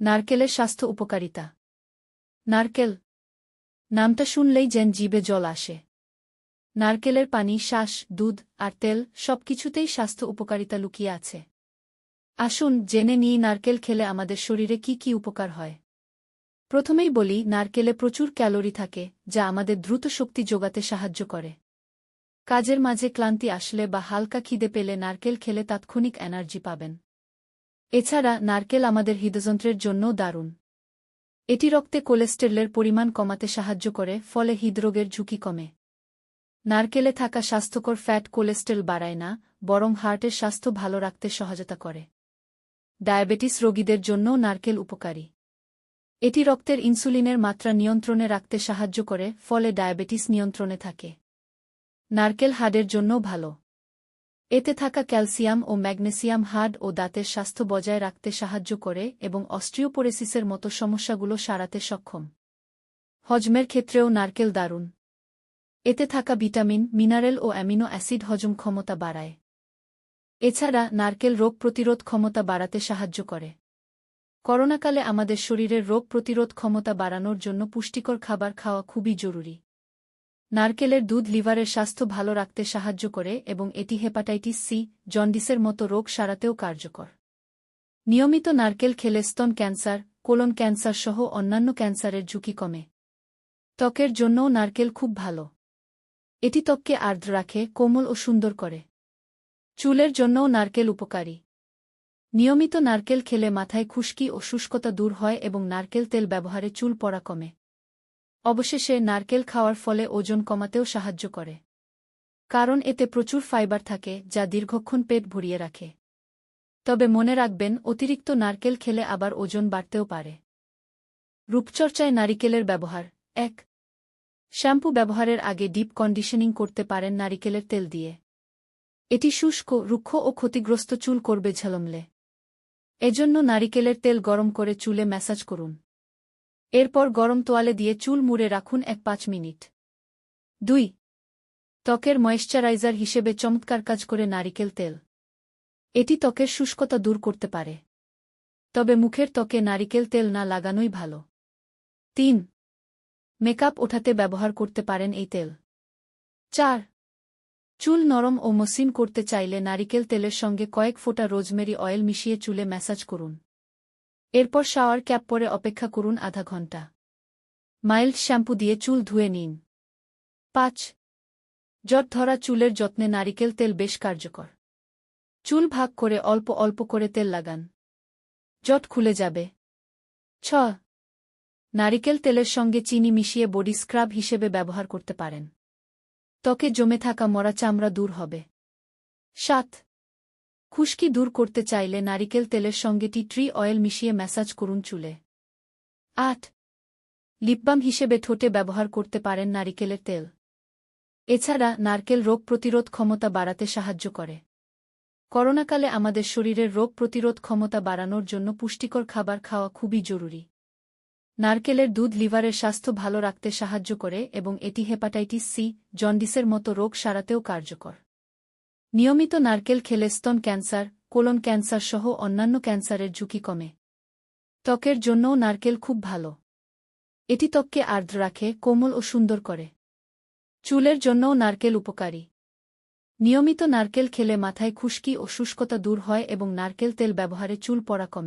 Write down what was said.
নারকেলের স্বাস্থ্য উপকারিতা। নারকেল। নামটা শুনলেই যেন জীবে জল আসে। নারকেলের পানি, শ্বাস, দুধ আর তেল সবকিছুতেই স্বাস্থ্য উপকারিতা লুকিয়ে আছে। আসুন জেনে নিই নারকেল খেলে আমাদের শরীরে কি কি উপকার হয়। প্রথমেই বলি, নারকেলে প্রচুর ক্যালোরি থাকে, যা আমাদের দ্রুত শক্তি যোগাতে সাহায্য করে। কাজের মাঝে ক্লান্তি আসলে বা হালকা খিদে পেলে নারকেল খেলে তাৎক্ষণিক এনার্জি পাবেন। এছাড়া নারকেল আমাদের হৃদযন্ত্রের জন্যও দারুণ। এটি রক্তে কোলেস্টেরলের পরিমাণ কমাতে সাহায্য করে, ফলে হৃদরোগের ঝুঁকি কমে। নারকেলে থাকা স্বাস্থ্যকর ফ্যাট কোলেস্টেরল বাড়ায় না, বরং হার্টের স্বাস্থ্য ভালো রাখতে সহায়তা করে। ডায়াবেটিস রোগীদের জন্যও নারকেল উপকারী। এটি রক্তের ইনসুলিনের মাত্রা নিয়ন্ত্রণে রাখতে সাহায্য করে, ফলে ডায়াবেটিস নিয়ন্ত্রণে থাকে। নারকেল হাড়ের জন্যও ভালো। এতে থাকা ক্যালসিয়াম ও ম্যাগনেসিয়াম হাড় ও দাঁতের স্বাস্থ্য বজায় রাখতে সাহায্য করে এবং অস্ট্রিওপোরেসিসের মতো সমস্যাগুলো সারাতে সক্ষম। হজমের ক্ষেত্রেও নারকেল দারুণ। এতে থাকা ভিটামিন, মিনারেল ও অ্যামিনো অ্যাসিড হজম ক্ষমতা বাড়ায়। এছাড়া নারকেল রোগ প্রতিরোধ ক্ষমতা বাড়াতে সাহায্য করে। করোনাকালে আমাদের শরীরের রোগ প্রতিরোধ ক্ষমতা বাড়ানোর জন্য পুষ্টিকর খাবার খাওয়া খুবই জরুরি। নারকেলের দুধ লিভারের স্বাস্থ্য ভালো রাখতে সাহায্য করে এবং এটি হেপাটাইটিস সি, জন্ডিসের মতো রোগ সারাতেও কার্যকর। নিয়মিত নারকেল খেলে স্তন ক্যান্সার, কোলন ক্যান্সার সহ অন্যান্য ক্যান্সারের ঝুঁকি কমে। ত্বকের জন্যও নারকেল খুব ভালো। এটি ত্বককে আর্দ্র রাখে, কোমল ও সুন্দর করে। চুলের জন্যও নারকেল উপকারী। নিয়মিত নারকেল খেলে মাথায় খুশকি ও শুষ্কতা দূর হয় এবং নারকেল তেল ব্যবহারে চুল পড়া কমে। অবশেষে নারকেল খাওয়ার ফলে ওজন কমাতেও সাহায্য করে। কারণ এতে প্রচুর ফাইবার থাকে, যা দীর্ঘক্ষণ পেট ভরিয়ে রাখে। তবে মনে রাখবেন, অতিরিক্ত নারকেল খেলে আবার ওজন বাড়তেও পারে। রূপচর্চায় নারিকেলের ব্যবহার। এক, শ্যাম্পু ব্যবহারের আগে ডিপ কন্ডিশনিং করতে পারেন নারিকেলের তেল দিয়ে। এটি শুষ্ক, রুক্ষ ও ক্ষতিগ্রস্ত চুল করবে ঝলমলে। এজন্য নারিকেলের তেল গরম করে চুলে ম্যাসাজ করুন। এরপর গরম তোয়ালে দিয়ে চুল মুড়ে রাখুন এক পাঁচ মিনিট। দুই, ত্বকের ময়েশ্চারাইজার হিসেবে চমৎকার কাজ করে নারিকেল তেল। এটি ত্বকের শুষ্কতা দূর করতে পারে। তবে মুখের ত্বকে নারিকেল তেল না লাগানোই ভালো। তিন, মেকআপ ওঠাতে ব্যবহার করতে পারেন এই তেল। চার, চুল নরম ও মসৃণ করতে চাইলে নারিকেল তেলের সঙ্গে কয়েক ফোঁটা রোজমেরি অয়েল মিশিয়ে চুলে ম্যাসাজ করুন। এরপর শাওয়ার ক্যাপ পরে অপেক্ষা করুন আধা ঘণ্টা। মাইল্ড শ্যাম্পু দিয়ে চুল ধুয়ে নিন। পাঁচ। জট ধরা চুলের যত্নে নারিকেল তেল বেশ কার্যকর। চুল ভাগ করে অল্প অল্প করে তেল লাগান। জট খুলে যাবে। ছ। নারিকেল তেলের সঙ্গে চিনি মিশিয়ে বডি স্ক্রাব হিসেবে ব্যবহার করতে পারেন। ত্বকে জমে থাকা মরা চামড়া দূর হবে। সাত। খুশকি দূর করতে চাইলে নারিকেল তেলের সঙ্গে টি ট্রি অয়েল মিশিয়ে ম্যাসাজ করুন চুলে। আট। লিপবাম হিসেবে ঠোঁটে ব্যবহার করতে পারেন নারিকেলের তেল। এছাড়া নারকেল রোগ প্রতিরোধ ক্ষমতা বাড়াতে সাহায্য করে। করোনাকালে আমাদের শরীরের রোগ প্রতিরোধ ক্ষমতা বাড়ানোর জন্য পুষ্টিকর খাবার খাওয়া খুবই জরুরি। নারকেলের দুধ লিভারের স্বাস্থ্য ভালো রাখতে সাহায্য করে এবং এটি হেপাটাইটিস সি, জন্ডিসের মতো রোগ সারাতেও কার্যকর। নিয়মিত নারকেল খেলে স্তন ক্যান্সার, কোলন ক্যান্সার সহ অন্যান্য ক্যান্সারের ঝুঁকি কমে। ত্বকের জন্যও নারকেল খুব ভালো। এটি ত্বককে আর্দ্র রাখে, কোমল ও সুন্দর করে। চুলের জন্যও নারকেল উপকারী। নিয়মিত নারকেল খেলে মাথায় খুশকি ও শুষ্কতা দূর হয় এবং নারকেল তেল ব্যবহারে চুল পড়া কমে।